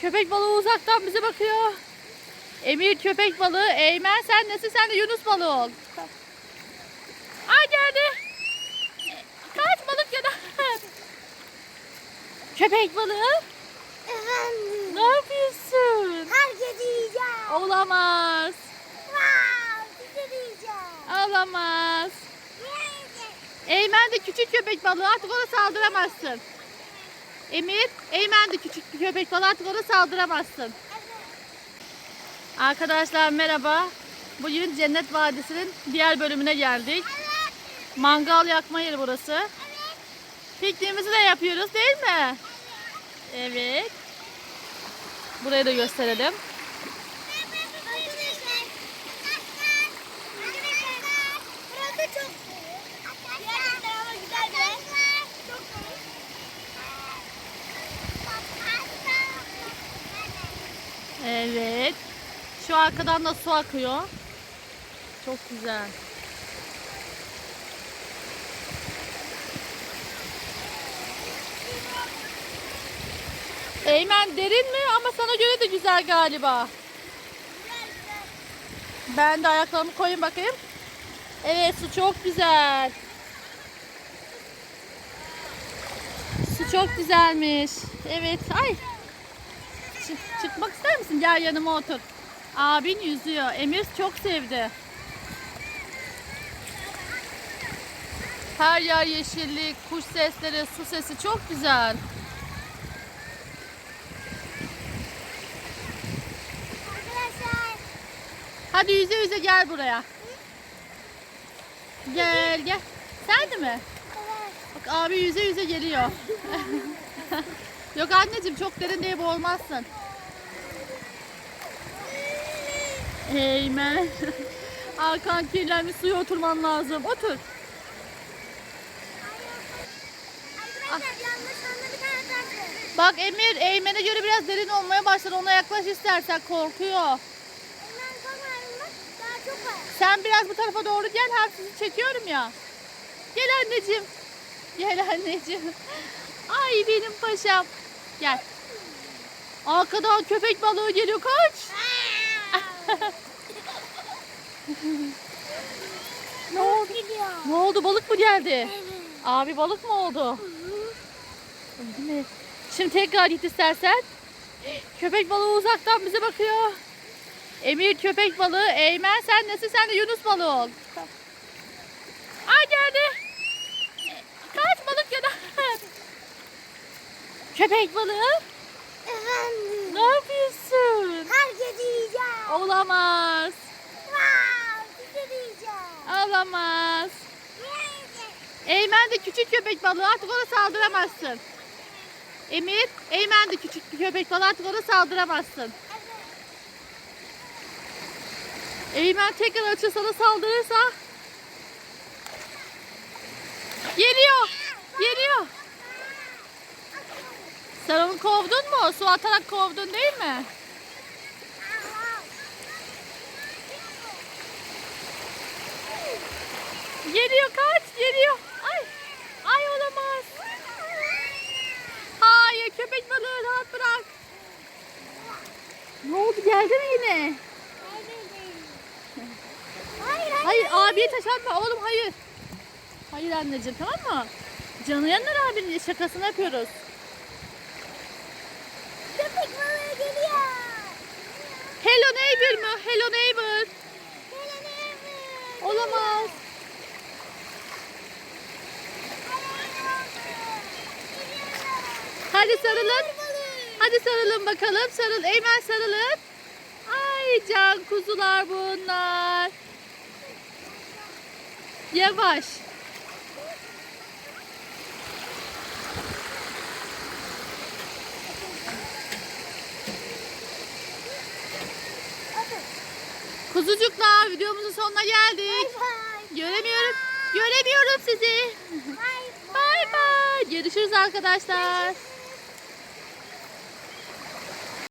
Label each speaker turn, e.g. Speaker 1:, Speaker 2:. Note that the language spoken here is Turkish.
Speaker 1: Köpek balığı uzaktan bize bakıyor. Emir köpek balığı, Eymen sen nesin? Sen de Yunus balığı ol. Ay geldi. Kaç balık ya da. köpek balığı.
Speaker 2: Efendim.
Speaker 1: Ne yapıyorsun?
Speaker 2: Herkes yiyeceğim.
Speaker 1: Olamaz.
Speaker 2: Wow.
Speaker 1: Olamaz. Eymen de küçük köpek balığı artık ona saldıramazsın. Emir, Eymen de küçük bir köpek balığı artık ona saldıramazsın. Arkadaşlar merhaba. Bugün Cennet Vadisi'nin diğer bölümüne geldik. Mangal yakma yeri burası. Pikniğimizi de yapıyoruz değil mi? Evet. Burayı da gösterelim.
Speaker 2: Arkadaşlar. Arkadaşlar. Burası çok Gerçekten ama güzel de. Çok
Speaker 1: Evet. Şu arkadan da su akıyor. Çok güzel. Eymen derin mi? Ama sana göre de güzel galiba. Ben de ayaklarımı koyayım bakayım. Evet su çok güzel. Su çok güzelmiş. Evet. Ay. Çık- çıkmak ister misin? Gel yanıma otur. Abin yüzüyor. Emir çok sevdi. Her yer yeşillik, kuş sesleri, su sesi çok güzel.
Speaker 2: Arkadaşlar.
Speaker 1: Hadi yüze yüze gel buraya. Gel gel. Sen de mi?
Speaker 2: Evet.
Speaker 1: Bak abi yüze yüze geliyor. Yok anneciğim çok derin diye boğulmazsın. Eymen. Arkan kirlenmiş suya oturman lazım. Otur.
Speaker 2: Taktı.
Speaker 1: Bak Emir Eymen'e göre biraz derin olmaya başladı. Ona yaklaş istersen korkuyor. Sen biraz bu tarafa doğru gel. Hem sizi çekiyorum ya. Gel anneciğim. Gel anneciğim. Ay benim paşam. Gel. Arkadan köpek balığı geliyor. Kaç. ne oldu? Ne oldu? Balık mı geldi? Abi balık mı oldu? Değil mi? Şimdi tekrar git istersen. Köpek balığı uzaktan bize bakıyor. Emir köpek balığı, Eymen sen nesin? Sen de Yunus balığı ol. Ay geldi. Kaç balık ya da. Köpek balığı.
Speaker 2: Efendim.
Speaker 1: Ne yapıyorsun?
Speaker 2: Herkes yiyeceğim.
Speaker 1: Olamaz.
Speaker 2: Wow, size diyeceğim.
Speaker 1: Olamaz.
Speaker 2: Yiyeceğim.
Speaker 1: Eymen de küçük köpek balığı artık ona saldıramazsın. Emir, Eymen de küçük bir köpek balığı artık ona saldıramazsın. Eymen tekrar açı sana saldırırsa. Geliyor. Kovdun mu? Su atarak kovdun değil mi? Geliyor kaç geliyor. Ay. Ay olamaz. Hayır köpek balığı rahat bırak. Ne oldu geldi mi yine?
Speaker 2: Hayır, hayır.
Speaker 1: Hayır abiye taş atma oğlum hayır. Hayır anneciğim tamam mı? Canı yanar abinin şakasını yapıyoruz.
Speaker 2: Köpek balığı geliyor.
Speaker 1: Hello neighbor mu? Hello neighbor. Olamaz. Hadi sarılın. Hadi sarılın bakalım. Sarıl. Eymen sarılın. Ay can kuzular bunlar. Yavaş. Kuzucuklar videomuzun sonuna geldik. Göremiyorum. Göremiyorum sizi. Bay bay. Görüşürüz arkadaşlar.